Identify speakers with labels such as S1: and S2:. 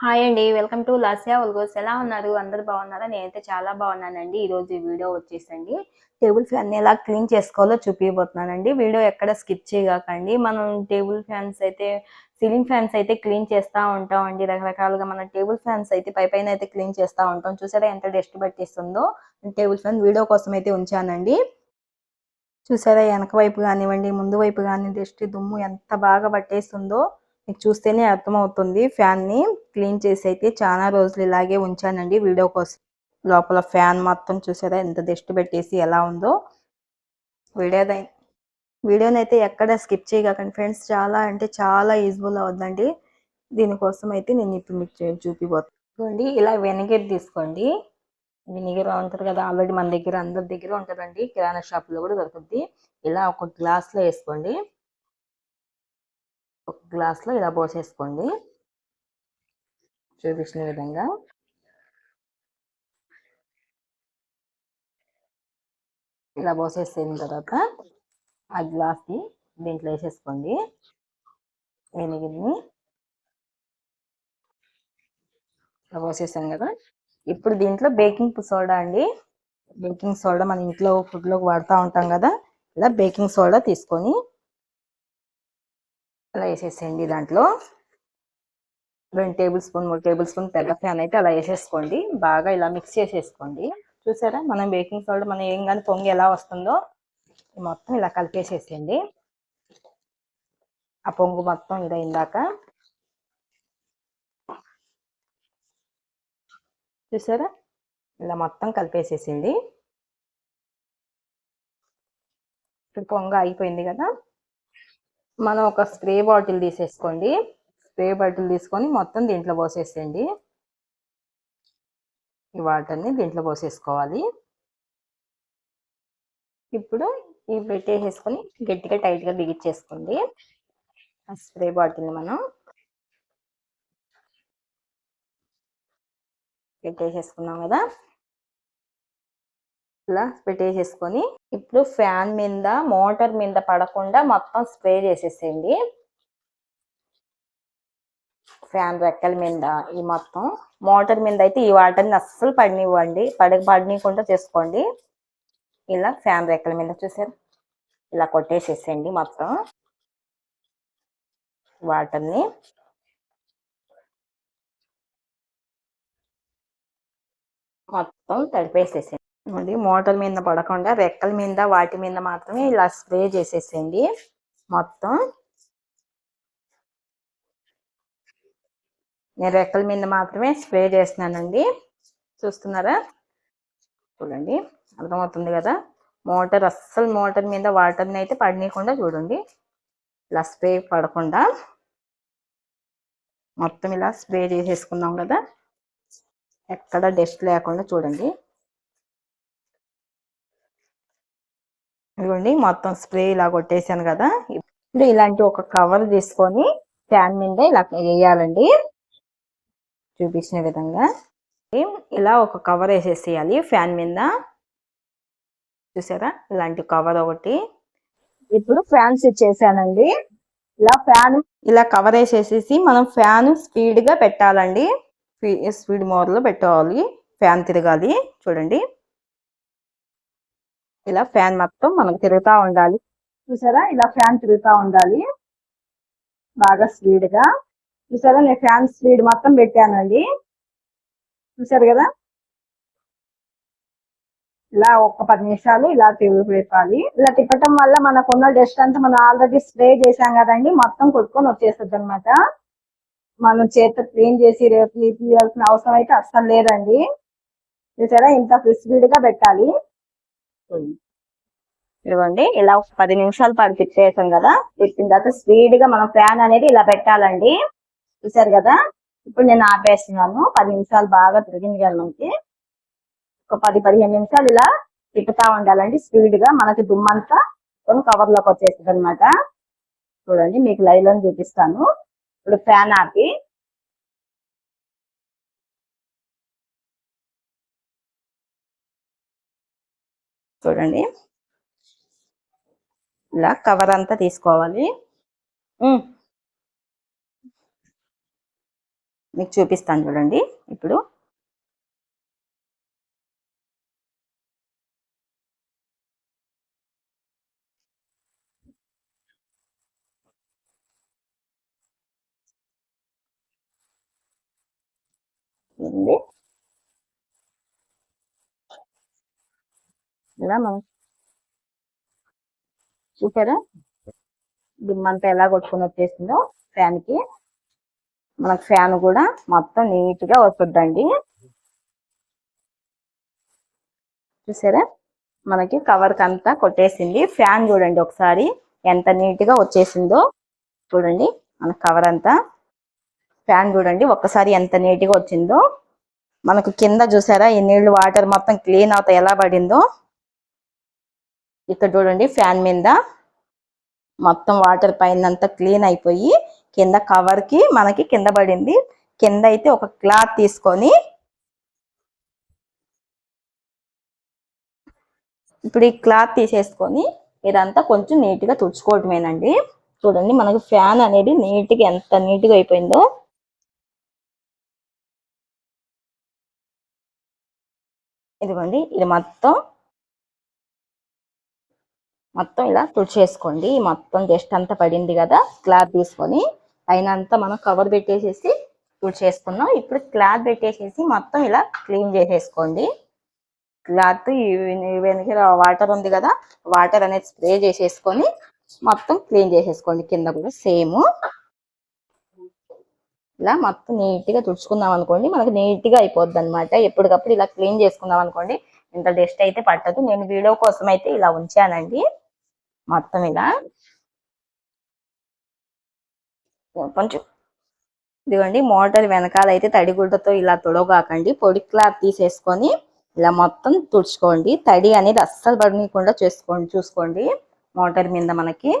S1: Hi అండి welcome to Lasya ఒల్గోస్. ఎలా ఉన్నారు? అందరు బాగున్నారా? నేనైతే చాలా బాగున్నానండి. ఈ రోజు ఈ వీడియో వచ్చేసండి టేబుల్ ఫ్యాన్ ఎలా క్లీన్ చేసుకోవాలో చూపించబోతున్నానండి వీడియో ఎక్కడ స్కిప్ చేయకండి మనం టేబుల్ ఫ్యాన్స్ అయితే సీలింగ్ ఫ్యాన్స్ అయితే క్లీన్ చేస్తూ ఉంటాం అండి రకరకాలుగా మన టేబుల్ ఫ్యాన్స్ అయితే పై పైన అయితే క్లీన్ చేస్తూ ఉంటాం. చూసారా ఎంత డస్ట్ పట్టేస్తుందో? టేబుల్ ఫ్యాన్ వీడియో కోసం అయితే ఉంచానండి. చూసారా వెనక వైపు కానివ్వండి ముందు వైపు కానీ డస్ట్ దుమ్ము ఎంత బాగా పట్టేస్తుందో మీకు చూస్తేనే అర్థమవుతుంది ఫ్యాన్ని క్లీన్ చేసి అయితే చాలా రోజులు ఇలాగే ఉంచానండి. వీడియో కోసం లోపల ఫ్యాన్ మొత్తం చూసారా? ఎంత దిష్టి పెట్టేసి ఎలా ఉందో. వీడియో వీడియోని అయితే ఎక్కడ స్కిప్ చేయకండి ఫ్రెండ్స్. చాలా అంటే చాలా యూజ్ఫుల్ అవుతుందండి దీనికోసం అయితే నేను ఇప్పుడు మీకు చూ- చూపిపోతాను ఇలా వెనిగర్ తీసుకోండి. వెనిగర్ ఉంటుంది కదా ఆల్రెడీ మన దగ్గర అందరి దగ్గర ఉంటుందండి. కిరాణా షాప్లో కూడా దొరుకుద్ది. ఇలా ఒక గ్లాస్లో వేసుకోండి. ఒక గ్లాస్లో ఇలా పోసేసుకోండి. చూపించిన విధంగా. ఇలా పోసేసిన తర్వాత ఆ గ్లాస్ని దీంట్లో వేసేసుకోండి. వెనిగిరిని ఇలా పోసేసాం కదా. ఇప్పుడు దీంట్లో బేకింగ్ సోడా అండి. బేకింగ్ సోడా మన ఇంట్లో ఫుడ్లోకి వాడుతూ ఉంటాం కదా. ఇలా బేకింగ్ సోడా తీసుకొని అలా వేసేసేయండి దాంట్లో. రెండు టేబుల్ స్పూన్ మూడు టేబుల్ స్పూన్ పెద్ద ఫ్యాన్ అయితే అలా వేసేసుకోండి. బాగా ఇలా మిక్స్ చేసేసుకోండి. చూసారా? మనం బేకింగ్ సోడా మనం ఏం కానీ పొంగి ఎలా వస్తుందో మొత్తం ఇలా కలిపేసేసేయండి. ఆ పొంగు మొత్తం ఇలా ఇందాక. చూసారా? ఇలా మొత్తం కలిపేసేసింది ఇప్పుడు పొంగ అయిపోయింది కదా? మనం ఒక స్ప్రే బాటిల్ తీసేసుకోండి. స్ప్రే బాటిల్ తీసుకొని మొత్తం దీంట్లో పోసేసేయండి. ఈ వాటర్ని దీంట్లో పోసేసుకోవాలి. ఇప్పుడు ఇవి పెట్టేసేసుకొని గట్టిగా టైట్గా బిగించేసుకోండి. ఆ స్ప్రే బాటిల్ని మనం పెట్టేసేసుకున్నాం కదా. ఇలా పెట్టేసేసుకొని ఇప్పుడు ఫ్యాన్ మీద మోటార్ మీద పడకుండా మొత్తం స్ప్రే చేసేసేయండి. ఫ్యాన్ రెక్కల మీద ఈ మొత్తం. మోటార్ మీద అయితే ఈ వాటర్ని అస్సలు పడినివ్వండి. పడక పడినీయకుండా చేసుకోండి. ఇలా ఫ్యాన్ రెక్కల మీద చూసారు? ఇలా కొట్టేసేసేయండి మొత్తం. వాటర్ని. మొత్తం తడిపేసేసేయండి. మోటార్ మీద పడకుండా రెక్కల మీద వాటి మీద మాత్రమే ఇలా స్ప్రే చేసేసేయండి. మొత్తం. నేను రెక్కల మీద మాత్రమే స్ప్రే చేస్తున్నానండి. చూస్తున్నారా? చూడండి అర్థమవుతుంది కదా? మోటార్ అస్సలు మోటార్ మీద వాటర్ని అయితే పడనీయకుండా చూడండి. ఇలా స్ప్రే పడకుండా మొత్తం ఇలా స్ప్రే చేసేసుకున్నాం కదా? ఎక్కడ డస్ట్ లేకుండా చూడండి. ఇదిగోండి మొత్తం స్ప్రే ఇలా కొట్టేసాను కదా. ఇప్పుడు ఇలాంటి ఒక కవర్ తీసుకొని ఫ్యాన్ మీద ఇలా వేయాలండి. చూపించిన విధంగా ఇలా ఒక కవర్ వేసేసేయాలి ఫ్యాన్ మీద. చూసారా? ఇలాంటి కవర్ ఒకటి. ఇప్పుడు ఫ్యాన్ స్విచ్ చేశానండి. ఇలా ఫ్యాన్ ఇలా కవర్ వేసేసేసి మనం ఫ్యాన్ స్పీడ్గా పెట్టాలండి స్పీడ్ మోడ్లో పెట్టాలి. ఫ్యాన్ తిరగాలి. చూడండి. ఇలా ఫ్యాన్ మొత్తం మనకు తిరుగుతూ ఉండాలి. చూసారా? ఇలా ఫ్యాన్ తిరుగుతూ ఉండాలి. బాగా స్పీడ్గా చూసారా? నేను ఫ్యాన్ స్పీడ్ మొత్తం పెట్టానండి. చూసారు కదా? ఇలా ఒక పది నిమిషాలు ఇలా తిప్పాలి ఇలా తిప్పటం వల్ల మనకున్న డస్ట్ అంతా మనం ఆల్రెడీ స్ప్రే చేసాం కదండి మొత్తం కొట్టుకొని వచ్చేస్తుంది అనమాట మనం చేత క్లీన్ చేసి రేపు తీయాల్సిన అవసరం అయితే అస్సలు లేదండి. చూసారా? ఇంత స్పీడ్గా పెట్టాలి. ఇవ్వండి ఇలా ఒక పది నిమిషాలు పాటు తిప్పేసాం కదా. తిప్పిన తర్వాత స్పీడ్గా మనం ఫ్యాన్ అనేది ఇలా పెట్టాలండి. చూసారు కదా? ఇప్పుడు నేను ఆపేస్తున్నాను. పది నిమిషాలు బాగా తిరిగింది కదా ఒక పది పదిహేను నిమిషాలు ఇలా తిప్పుతా ఉండాలండి. స్పీడ్గా మనకి దుమ్మంతా కొన్ని కవర్లోకి వచ్చేస్తుంది అనమాట చూడండి మీకు లైవ్లో చూపిస్తాను. ఇప్పుడు ఫ్యాన్ ఆపి. చూడండి. ఇలా కవర్ అంతా తీసుకోవాలి. మీకు చూపిస్తాను చూడండి. ఇప్పుడు ఉంది ఇలా మనం చూసారా? దిమ్మంతా ఎలా కొట్టుకొని వచ్చేసిందో ఫ్యాన్కి మనకు ఫ్యాన్ కూడా మొత్తం నీట్గా వస్తుందండి. చూసారా? మనకి కవర్ అంతా కొట్టేసింది. ఫ్యాన్ చూడండి ఒకసారి ఎంత నీట్గా వచ్చేసిందో. చూడండి మన కవర్ అంతా. ఫ్యాన్ చూడండి ఒక్కసారి ఎంత నీట్గా వచ్చిందో. మనకు కింద చూసారా? ఈ నీళ్ళు వాటర్ మొత్తం క్లీన్ అవుతా ఎలా పడిందో. ఇక్కడ చూడండి ఫ్యాన్ మీద మొత్తం వాటర్ పైన అంతా క్లీన్ అయిపోయి కింద కవర్కి మనకి కింద పడింది. కింద అయితే ఒక క్లాత్ తీసుకొని ఇప్పుడు ఈ క్లాత్ తీసేసుకొని ఇదంతా కొంచెం నీట్గా తుడుచుకోవటమేనండి. చూడండి మనకు ఫ్యాన్ అనేది నీట్గా ఎంత నీట్గా అయిపోయిందో. ఇదిగోండి ఇది మొత్తం మొత్తం ఇలా తుడిచేసుకోండి. మొత్తం జస్ట్ అంతా పడింది కదా క్లాత్ తీసుకొని. అయినంత మనం కవర్ పెట్టేసేసి తుడిచేసుకున్నాం ఇప్పుడు క్లాత్ పెట్టేసేసి మొత్తం ఇలా క్లీన్ చేసేసుకోండి. క్లాత్ వెనక వాటర్ ఉంది కదా వాటర్ అనేది స్ప్రే చేసేసుకొని మొత్తం క్లీన్ చేసేసుకోండి. కింద కూడా సేమ్ ఇలా మొత్తం నీట్గా తుడుచుకుందాం అనుకోండి. మనకి నీట్గా అయిపోద్ది అనమాట ఎప్పటికప్పుడు ఇలా క్లీన్ చేసుకుందాం అనుకోండి. ఇంత డస్ట్ అయితే పట్టదు. నేను వీడియో కోసం అయితే ఇలా ఉంచానండి. మొత్తం ఇలా. కొంచెం ఇదిగోండి మోటార్ వెనకాల అయితే తడిగుడ్డతో ఇలా తొడగాకండి. పొడి క్లాత్ తీసేసుకొని ఇలా మొత్తం తుడుచుకోండి. తడి అనేది అస్సలు పడనీయకుండా చేసుకోండి చూసుకోండి. మోటార్ మీద మనకి